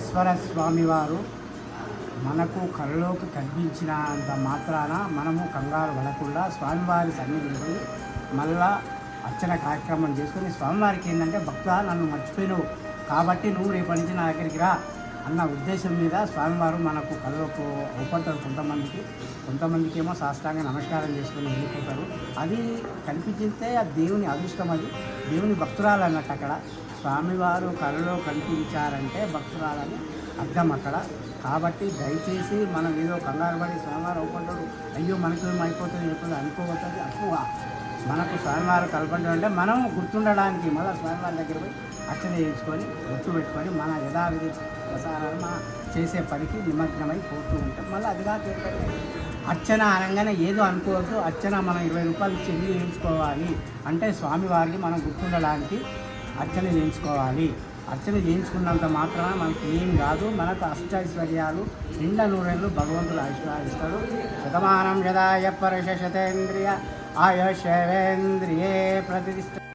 వెంకటేశ్వర స్వామివారు మనకు కళ్ళలోకి కనిపించినంత మాత్రాన మనము కంగారు పడకుండా స్వామివారి సన్నిధికి మళ్ళా అర్చన కార్యక్రమం చేసుకుని స్వామివారికి ఏంటంటే భక్త నన్ను మర్చిపోయినావు. కాబట్టి నువ్వు రేపటి నుంచి నా దగ్గరికి రా అన్న ఉద్దేశం మీద స్వామివారు మనకు కళ్ళకు అవుపడతారు కొంతమందికి. కొంతమందికి ఏమో సాష్టాంగ నమస్కారం చేసుకుని వెళ్ళిపోతారు. అది కనిపించితే ఆ దేవుని అదృష్టం అది. దేవుని భక్తురాలు అన్నట్టు అక్కడ. స్వామివారు కళలో కనిపించారంటే భక్తురాలని అర్థం అక్కడ. కాబట్టి దయచేసి మనం ఏదో కంగారు పడి స్వామివారు అవుపడ్డాడు అయ్యో మనకు అయిపోతుంది అయిపోతుంది అనుకోవద్దు అక్కువ మనకు స్వామివారు కలపడం అంటే మనం గుర్తుండడానికి మళ్ళీ స్వామివారి దగ్గర పోయి అర్చన చేయించుకొని గుర్తు పెట్టుకొని మన యథావిధి ప్రసారాలు మన చేసే పనికి నిమగ్నమై పోతూ ఉంటాం. మళ్ళీ అది కాక ఏంటంటే అర్చన అనగానే ఏదో అనుకోవద్దు. అర్చన మనం ఇరవై రూపాయలు చెల్లి చేయించుకోవాలి అంటే స్వామివారికి మనం గుర్తుండడానికి అర్చన చేయించుకోవాలి. అర్చన చేయించుకున్నంత మాత్రాన మనకి ఏం కాదు మనకు అష్టైశ్వర్యాలు నిండా నూరేళ్ళు భగవంతుడు ఆశీర్వాదిస్తాడు. శతమానం యదాయ పరశతేంద్రియ ఆయుషేంద్రియే ప్రతిష్ట